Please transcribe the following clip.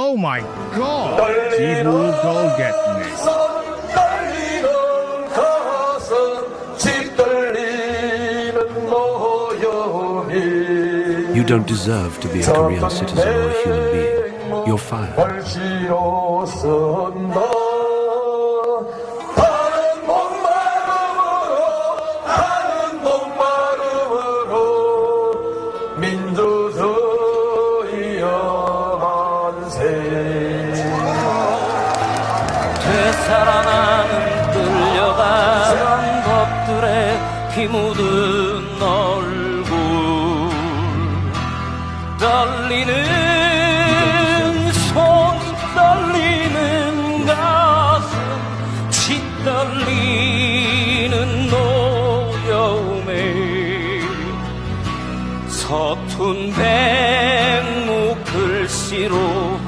Oh my god! You don't deserve to be a Korean citizen or a human being. You're fired. 민족 되살아나는 끌려간 것들의 피 묻은 얼굴 떨리는 손 떨리는 가슴 짓떨리는 노여움에 서툰 백목 글씨로